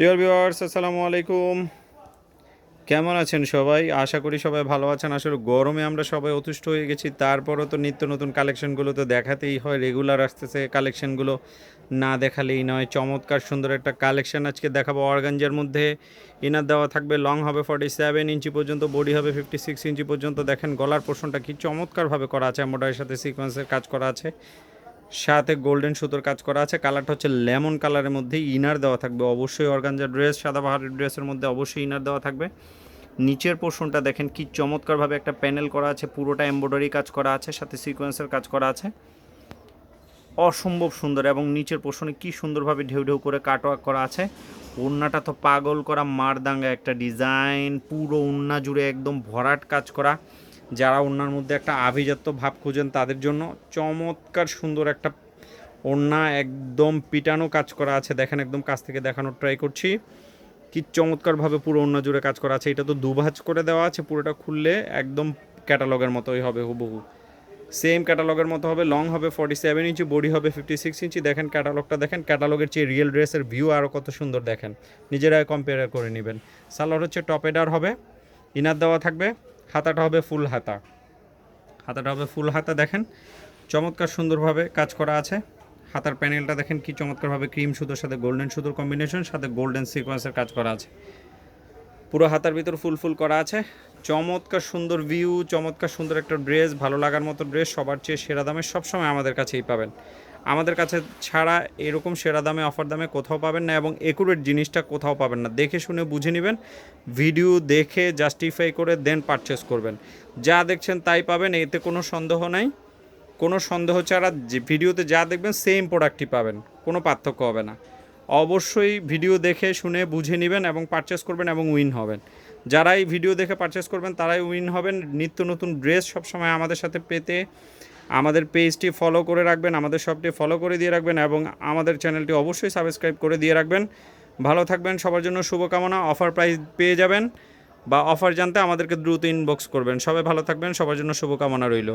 Dear viewers আসসালামু আলাইকুম। কেমন আছেন সবাই? আশা করি সবাই ভালো আছেন। আসলে গরমে আমরা সবাই অতুষ্ট হয়ে গেছি। তারপরও তো নিত্য নতুন কালেকশনগুলো তো দেখাতেই হয়। রেগুলার আসতেছে কালেকশনগুলো না দেখালেই নয়। চমৎকার সুন্দর একটা কালেকশন আজকে দেখাবো অর্গানজার মধ্যে। ইনার দেওয়া থাকবে লং হবে ফর্টি সেভেন ইঞ্চি পর্যন্ত বডি হবে ফিফটি সিক্স ইঞ্চি পর্যন্ত। দেখেন গলার পোর্শনটা কি চমৎকারভাবে করা আছে। এমব্রয়ডারির সাথে সিকোয়েন্সের কাজ করা আছে। সাথে গোল্ডেন সুতোর কাজ করা আছে। কালারটা হচ্ছে লেমন কালারের মধ্যে ইনার দেওয়া থাকবে। অবশ্যই অর্গানজা ড্রেস, সাদা বাহারের ড্রেসের মধ্যে অবশ্যই ইনার দেওয়া থাকবে। নিচের পোর্শনটা দেখেন কি চমৎকারভাবে একটা প্যানেল করা আছে। পুরোটা এমব্রয়ডারি কাজ করা আছে, সাথে সিকোয়েন্সের কাজ করা আছে। অসম্ভব সুন্দর এবং নিচের পোর্শনে কি সুন্দরভাবে ঢেউ ঢেউ করে কাটওয়ার্ক করা আছে। ওড়নাটা তো পাগল করা, মারদাঙ্গা একটা ডিজাইন পুরো ওড়না জুড়ে একদম ভরাট কাজ করা। যারা ওড়নার মধ্যে একটা আভিজাত্য ভাব খুঁজেন তাদের জন্য চমৎকার সুন্দর একটা ওড়না একদম পিটানো কাজ করা আছে। দেখেন একদম কাছ থেকে দেখানোর ট্রাই করছি। কি চমৎকারভাবে পুরো ওড়না জুড়ে কাজ করা আছে। এটা তো দুভাজ করে দেওয়া আছে পুরোটা খুললে একদম ক্যাটালগের মতোই হবে হুবহু। সেম ক্যাটালগের মতো হবে লং হবে ফর্টি সেভেন ইঞ্চি বডি হবে ফিফটি সিক্স ইঞ্চি দেখেন ক্যাটালগটা দেখেন ক্যাটালগের চেয়ে রিয়েল ড্রেসের ভিউ আরও কত সুন্দর দেখেন। নিজেরাই কম্পেয়ার করে নেবেন। সালোয়ার হচ্ছে টপ এডার হবে। ইনার দেওয়া থাকবে। হাতাটা হবে ফুল হাতা। হাতাটা হবে ফুল হাতা, দেখেন। চমৎকার সুন্দরভাবে কাজ করা আছে। হাতার প্যানেলটা দেখেন কি চমৎকারভাবে ক্রিম সুতোর সাথে গোল্ডেন সুতোর কম্বিনেশন, সাথে গোল্ডেন সিকোয়েন্সের কাজ করা আছে। পুরো হাতার ভিতর ফুল ফুল করা আছে। চমৎকার সুন্দর ভিউ, চমৎকার সুন্দর একটা ড্রেস, ভালো লাগার মতো ড্রেস সবার চেয়ে সেরা দামে সবসময় আমাদের কাছেই পাবেন। আমাদের কাছে ছাড়া এরকম সেরা দামে অফার দামে কোথাও পাবেন না এবং একুরেট জিনিসটা কোথাও পাবেন না। দেখে শুনে বুঝে নেবেন ভিডিও দেখে জাস্টিফাই করে দেন পারচেস করবেন। যা দেখছেন তাই পাবেন, এতে কোনো সন্দেহ নাই। কোনো সন্দেহ ছাড়া যে ভিডিওতে যা দেখবেন সেম প্রোডাক্টই পাবেন, কোনো পার্থক্য হবে না। অবশ্যই ভিডিও দেখে শুনে বুঝে নেবেন এবং পারচেস করবেন এবং উইন হবেন। যারাই ভিডিও দেখে পারচেস করবেন, তারাই উইন হবেন। নিত্য নতুন ড্রেস সবসময় আমাদের সাথে পেতে আমাদের পেজটি ফলো করে রাখবেন, আমাদের সবটি ফলো করে দিয়ে রাখবেন এবং আমাদের চ্যানেলটি অবশ্যই সাবস্ক্রাইব করে দিয়ে রাখবেন। ভালো থাকবেন, সবার জন্য শুভকামনা। অফার প্রাইস পেয়ে যাবেন বা অফার জানতে আমাদেরকে দ্রুত ইনবক্স করবেন। সবাই ভালো থাকবেন, সবার জন্য শুভকামনা রইল।